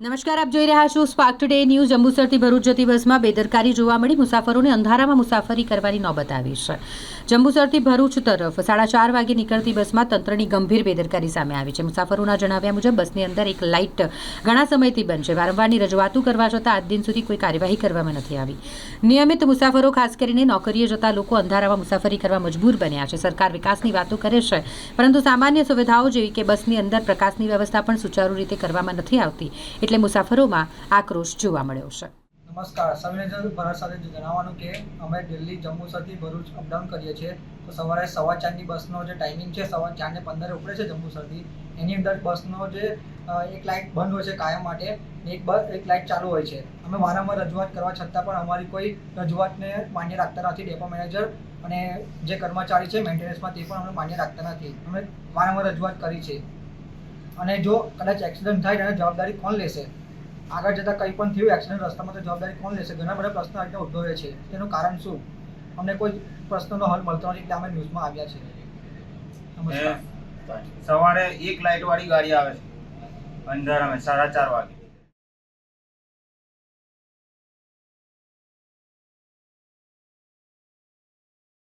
નમસ્કાર, આપ જોઈ રહ્યા છો સ્પાર્ક ટુડે ન્યૂઝ જંબુસરથી ભરૂચ જતી બસમાં બેદરકારી જોવા મળી. મુસાફરોને અંધારામાં મુસાફરી કરવાની નોબત આવી છે. જંબુસરથી ભરૂચ તરફ સાડા ચાર વાગે નીકળતી બસમાં તંત્રની ગંભીર બેદરકારી સામે આવી છે. મુસાફરોના જણાવ્યા મુજબ, બસની અંદર એક લાઇટ ઘણા સમયથી બંધ છે. વારંવારની રજૂઆતો કરવા છતાં આજ દિન સુધી કોઈ કાર્યવાહી કરવામાં નથી આવી. નિયમિત મુસાફરો, ખાસ કરીને નોકરીએ જતા લોકો અંધારામાં મુસાફરી કરવા મજબૂર બન્યા છે. સરકાર વિકાસની વાતો કરે છે, પરંતુ સામાન્ય સુવિધાઓ જેવી કે બસની અંદર પ્રકાશની વ્યવસ્થા પણ સુચારુ રીતે કરવામાં નથી આવતી. એટલે મુસાફરોમાં આક્રોશ જોવા મળ્યો છે. નમસ્કાર, સંવેદનશીલ ભારત સાથે જણાવવાનું કે અમે દિલ્હી જંબુસરથી ભરૂચ અપડાઉન કરીએ છીએ. તો સવારે સવા ચારની બસનો જે ટાઈમિંગ છે, સવા ચારને પંદરે ઉપડે છે જંબુસરથી એની અંદર બસનો જે એક લાઇટ બંધ હોય છે કાયમ માટે એક બસ, એક લાઇટ ચાલુ હોય છે. અમે વારંવાર રજૂઆત કરવા છતાં પણ અમારી કોઈ રજૂઆતને માન્ય રાખતા નથી ડેપો મેનેજર અને જે કર્મચારી છે, મેન્ટેનન્સમાં તે પણ અમે માન્ય રાખતા નથી. અમે વારંવાર રજૂઆત કરી છે. અને જો કદાચ એક્સિડન્ટ થાય તેની જવાબદારી કોણ લેશે? આગળ જતાં કંઈ પણ થયું એક્સિડન્ટ રસ્તામાં તો જવાબદારી કોણ લેશે? ઘણા બધા પ્રશ્નો આજે ઉદ્ભવે છે. તેનું કારણ શું? અમને કોઈ પ્રશ્નનો હલ મળતો નથી. અમે ન્યૂઝમાં આવ્યા છે નમસ્કાર. સવારે એક લાઇટ વાળી ગાડી આવે છે. અંધારામાં સાડા ચાર વાગે.